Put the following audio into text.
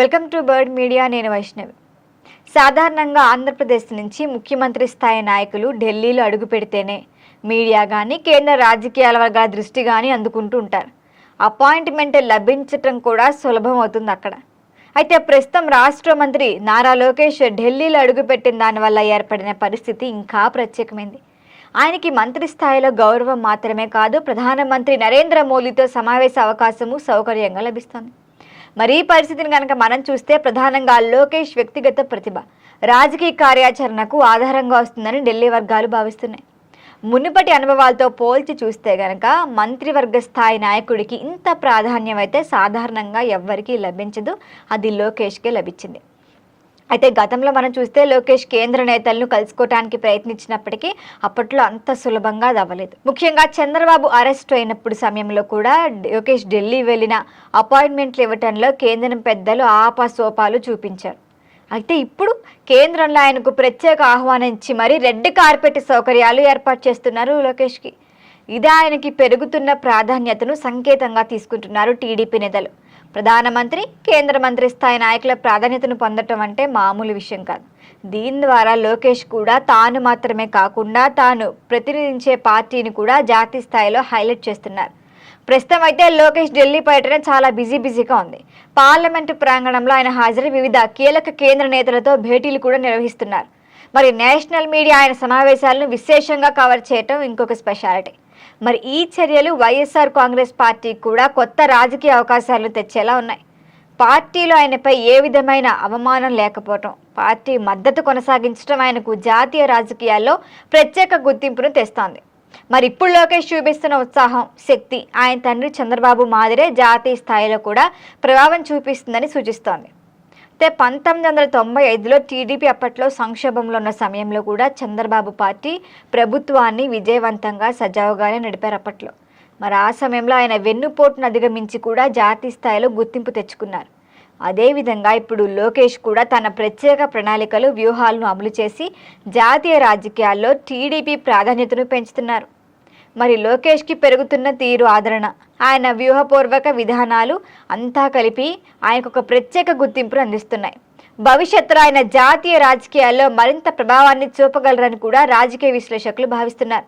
Welcome to bird media నేను వైష్ణవి. సాధారణంగా ఆంధ్రప్రదేశ్ నుంచి ముఖ్యమంత్రి స్థాయి నాయకులు ఢిల్లీలో అడుగు పెడితేనే మీడియా కానీ కేంద్ర రాజకీయాల వర్గాల దృష్టి కానీ అందుకుంటూ ఉంటారు. అపాయింట్మెంట్ లభించటం కూడా సులభం అవుతుంది అక్కడ. అయితే ప్రస్తుతం రాష్ట్ర మంత్రి నారా లోకేష్ ఢిల్లీలో అడుగుపెట్టిన దానివల్ల ఏర్పడిన పరిస్థితి ఇంకా ప్రత్యేకమైంది. ఆయనకి మంత్రి స్థాయిలో గౌరవం మాత్రమే కాదు ప్రధానమంత్రి నరేంద్ర మోదీతో సమావేశ అవకాశము సౌకర్యంగా లభిస్తుంది. మరి ఈ పరిస్థితిని కనుక మనం చూస్తే ప్రధానంగా లోకేష్ వ్యక్తిగత ప్రతిభ. రాజకీయ కార్యాచరణకు ఆధారంగా వస్తుందని ఢిల్లీ వర్గాలు భావిస్తున్నాయి. మునుపటి అనుభవాలతో పోల్చి చూస్తే గనక మంత్రివర్గ స్థాయి నాయకుడికి ఇంత ప్రాధాన్యం అయితే సాధారణంగా ఎవ్వరికీ లభించదు. అది లోకేష్కే లభించింది. అయితే గతంలో మనం చూస్తే లోకేష్ కేంద్ర నేతలను కలుసుకోవడానికి ప్రయత్నించినప్పటికీ అప్పట్లో అంత సులభంగా అది అవ్వలేదు. ముఖ్యంగా చంద్రబాబు అరెస్ట్ అయినప్పుడు సమయంలో కూడా లోకేష్ ఢిల్లీ వెళ్ళిన అపాయింట్మెంట్లు ఇవ్వటంలో కేంద్రం పెద్దలు ఆపాసోపాలు చూపించారు. అయితే ఇప్పుడు కేంద్రంలో ఆయనకు ప్రత్యేక ఆహ్వానం ఇచ్చి మరీ రెడ్ కార్పెట్ సౌకర్యాలు ఏర్పాటు చేస్తున్నారు లోకేష్కి. ఇది ఆయనకి పెరుగుతున్న ప్రాధాన్యతను సంకేతంగా తీసుకుంటున్నారు టీడీపీ నేతలు. ప్రధానమంత్రి కేంద్ర మంత్రి స్థాయి నాయకుల ప్రాధాన్యతను పొందటం అంటే మామూలు విషయం కాదు. దీని ద్వారా లోకేష్ కూడా తాను మాత్రమే కాకుండా తాను ప్రతినిధించే పార్టీని కూడా జాతీయ స్థాయిలో హైలైట్ చేస్తున్నారు. ప్రస్తుతం అయితే లోకేష్ ఢిల్లీ పర్యటన చాలా బిజీ బిజీగా ఉంది. పార్లమెంటు ప్రాంగణంలో ఆయన హాజరై వివిధ కీలక కేంద్ర నేతలతో భేటీలు కూడా నిర్వహిస్తున్నారు. మరి నేషనల్ మీడియా ఆయన సమావేశాలను విశేషంగా కవర్ చేయటం ఇంకొక స్పెషాలిటీ. మరి ఈ చర్యలు వైఎస్ఆర్ కాంగ్రెస్ పార్టీకి కూడా కొత్త రాజకీయ అవకాశాలు తెచ్చేలా ఉన్నాయి. పార్టీలో ఆయనపై ఏ విధమైన అవమానం లేకపోవటం పార్టీ మద్దతు కొనసాగించడం ఆయనకు జాతీయ రాజకీయాల్లో ప్రత్యేక గుర్తింపును తెస్తోంది. మరి ఇప్పుడు లోకేష్ చూపిస్తున్న ఉత్సాహం శక్తి ఆయన తండ్రి చంద్రబాబు మాదిరే జాతీయ స్థాయిలో కూడా ప్రభావం చూపిస్తుందని సూచిస్తోంది. అయితే పంతొమ్మిది వందల తొంభై ఐదులో టీడీపీ అప్పట్లో సంక్షోభంలో ఉన్న సమయంలో కూడా చంద్రబాబు పార్టీ ప్రభుత్వాన్ని విజయవంతంగా సజావుగానే నడిపారు అప్పట్లో. మరి ఆ సమయంలో ఆయన వెన్నుపోటును అధిగమించి కూడా జాతీయ స్థాయిలో గుర్తింపు తెచ్చుకున్నారు. అదేవిధంగా ఇప్పుడు లోకేష్ కూడా తన ప్రత్యేక ప్రణాళికలు వ్యూహాలను అమలు చేసి జాతీయ రాజకీయాల్లో టీడీపీ ప్రాధాన్యతను పెంచుతున్నారు. మరి లోకేష్కి పెరుగుతున్న తీరు ఆదరణ? ఆయన వ్యూహపూర్వక విధానాలు అంతా కలిపి ఆయనకు ఒక ప్రత్యేక గుర్తింపును అందిస్తున్నాయి. భవిష్యత్తులో ఆయన జాతీయ రాజకీయాల్లో మరింత ప్రభావాన్ని చూపగలరని కూడా రాజకీయ విశ్లేషకులు భావిస్తున్నారు.